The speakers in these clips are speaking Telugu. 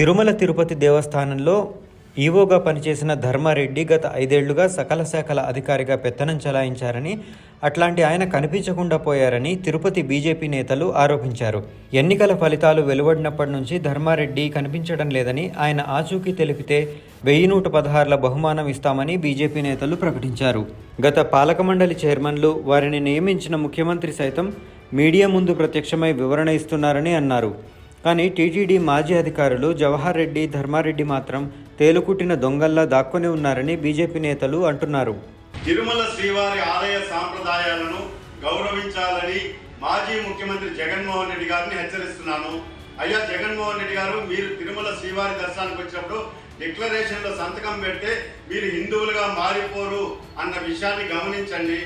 తిరుమల తిరుపతి దేవస్థానంలో ఈవోగా పనిచేసిన ధర్మారెడ్డి గత ఐదేళ్ళుగా సకల శాఖల అధికారిగా పెత్తనం చెలాయించారని అట్లాంటి ఆయన కనిపించకుండా పోయారని తిరుపతి బీజేపీ నేతలు ఆరోపించారు. ఎన్నికల ఫలితాలు వెలువడినప్పటి నుంచి ధర్మారెడ్డి కనిపించడం లేదని ఆయన ఆచూకీ తెలిపితే వెయ్యి నూట పదహారుల బహుమానం ఇస్తామని బీజేపీ నేతలు ప్రకటించారు. గత పాలకమండలి చైర్మన్లు వారిని నియమించిన ముఖ్యమంత్రి సైతం మీడియా ముందు ప్రత్యక్షమై వివరణ ఇస్తున్నారని అన్నారు. కానీ టీటీడీ మాజీ అధికారులు జవహర్ రెడ్డి ధర్మారెడ్డి మాత్రం తేలుకుట్టిన దొంగల్లా దాక్కుని ఉన్నారని బీజేపీ నేతలు అంటున్నారు. తిరుమల శ్రీవారి ఆలయ సాంప్రదాయాలను గౌరవించాలని మాజీ ముఖ్యమంత్రి జగన్మోహన్ రెడ్డి గారిని హెచ్చరిస్తున్నాను అయ్యా జగన్మోహన్ రెడ్డి గారు మీరు తిరుమల శ్రీవారి దర్శనానికి వచ్చినప్పుడు డిక్లరేషన్లో సంతకం పెడితే మీరు హిందువులుగా మారిపోరు అన్న విషయాన్ని గమనించండి.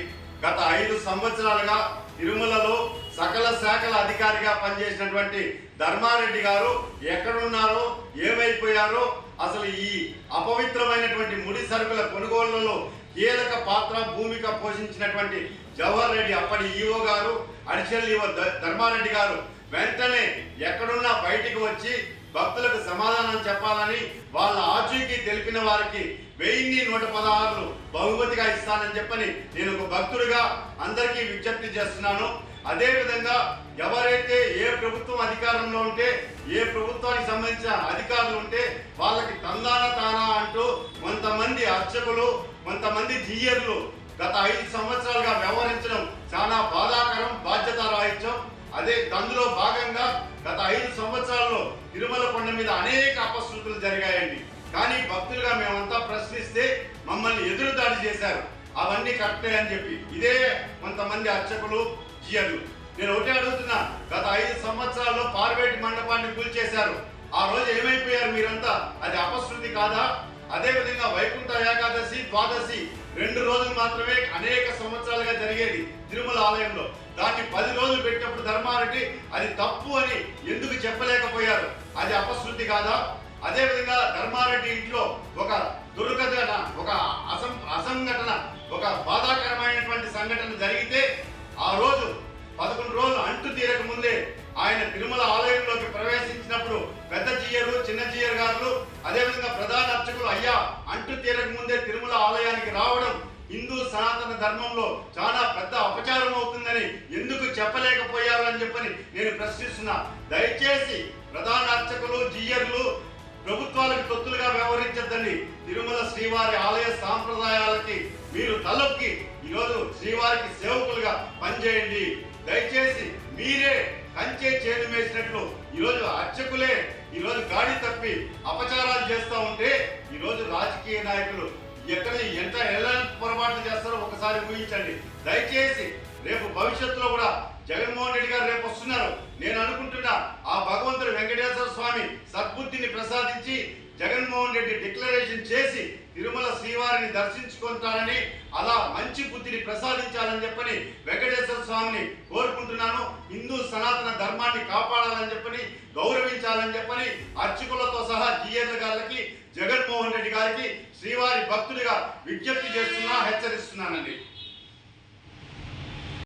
గత ఐదు సంవత్సరాలుగా తిరుమలలో సకల శాఖల అధికారిగా పనిచేసినటువంటి ధర్మారెడ్డి గారు ఎక్కడున్నారో ఏమైపోయారో అసలు ఈ అపవిత్రమైనటువంటి ముడి సరుకుల కొనుగోళ్ళలో కీలక పాత్ర భూమిక పోషించినటువంటి జవహర్ రెడ్డి అప్పటి ఈఓ గారు అడిషనల్ ఈఓ ధర్మారెడ్డి గారు. వెంటనే ఎక్కడున్నా బయటికి వచ్చి భక్తులకు సమాధానం చెప్పాలని వాళ్ళ ఆచూకీ తెలిపిన వారికి వెయ్యి నూట పదహారులు బహుమతిగా ఇస్తానని చెప్పని నేను ఒక భక్తుడిగా అందరికీ విజ్ఞప్తి చేస్తున్నాను. అదేవిధంగా ఎవరైతే ఏ ప్రభుత్వం అధికారంలో ఉంటే ఏ ప్రభుత్వానికి సంబంధించిన అధికారులు ఉంటే వాళ్ళకి తందాన తానా అంటూ కొంతమంది అర్చకులు కొంతమంది జీయర్లు గత ఐదు సంవత్సరాలుగా వ్యవహరించడం చాలా బాధాకరం బాధ్యత రాహిత్యం అదే అందులో భాగంగా గత ఐదు సంవత్సరాల్లో తిరుమల కొండ మీద అనేక అపశృతులు జరిగాయండి. కానీ భక్తులుగా మేమంతా ప్రశ్నిస్తే మమ్మల్ని ఎదురుదాడి చేశారు. అవన్నీ కరెక్టే అని చెప్పి. ఇదే కొంతమంది అర్చకులు జియలు. నేను ఒకటే అడుగుతున్నా గత ఐదు సంవత్సరాల్లో పార్వేటి మండపాన్ని కూల్చేశారు. ఆ రోజు ఏమైపోయారు మీరంతా? అది అపశృతి కాదా? అదే విధంగా వైకుంఠ ఏకాదశి ద్వాదశి రెండు రోజులు మాత్రమే అనేక సంవత్సరాలుగా జరిగేది తిరుమల ఆలయంలో. దాన్ని పది రోజులు పెట్టినప్పుడు ధర్మారెడ్డి అది తప్పు అని ఎందుకు చెప్పలేకపోయారు? అది అపశృద్ధి కాదా? అదే విధంగా ధర్మారెడ్డి ఇంట్లో ఒక దుర్ఘటన ఒక అసం అసంఘటన ఒక బాధాకరమైనటువంటి సంఘటన జరిగితే ఆ రోజు పదకొండు రోజులు అంటు తీరక ముందే ఆయన తిరుమల ఆలయంలోకి ప్రవేశించినప్పుడు పెద్ద జీయరు చిన్న జీయర్ గారు అదేవిధంగా ప్రధాన అర్చకులు అయ్యా అంటు తీరక ముందే తిరుమల ఆలయానికి రావడం హిందూ సనాతన ధర్మంలో చాలా పెద్ద అపచారం అవుతుందని ఎందుకు చెప్పలేకపోయారు అని చెప్పని నేను ప్రశ్నిస్తున్నా. దయచేసి ప్రధాన అర్చకులు జీయర్లు ప్రభుత్వాలకు తొత్తులుగా వ్యవహరించద్దండి. తిరుమల శ్రీవారి ఆలయ సాంప్రదాయాలకి మీరు తలొక్కి ఈరోజు శ్రీవారికి సేవకులుగా పనిచేయండి. దయచేసి మీరే కంచే చేను వేసినట్లు ఈరోజు అర్చకులే ఈరోజు గాడి తప్పి అపచారాలు చేస్తూ ఉంటే ఈరోజు రాజకీయ నాయకులు ఎక్కడ ఎంత ఎలాంటి పొరపాట్లు చేస్తారో ఒకసారి ఊహించండి. దయచేసి రేపు భవిష్యత్తులో కూడా జగన్మోహన్ రెడ్డి గారు రేపు వస్తున్నారు. నేను అనుకుంటున్నా ఆ భగవంతుడు వెంకటేశ్వర స్వామి సద్బుద్ధిని ప్రసాదించి జగన్మోహన్ రెడ్డి డిక్లరేషన్ చేసి తిరుమల శ్రీవారిని దర్శించుకుంటారని అలా మంచి బుద్ధిని ప్రసాదించాలని చెప్పని వెంకటేశ్వర స్వామిని కోరుకుంటున్నాను. హిందూ సనాతన ధర్మాన్ని కాపాడాలని చెప్పని గౌరవించాలని చెప్పని అర్చకులతో సహా జిఎల్ గారికి జగన్మోహన్ రెడ్డి గారికి శ్రీవారి భక్తుడిగా విజ్ఞప్తి చేస్తున్నా హెచ్చరిస్తున్నానండి.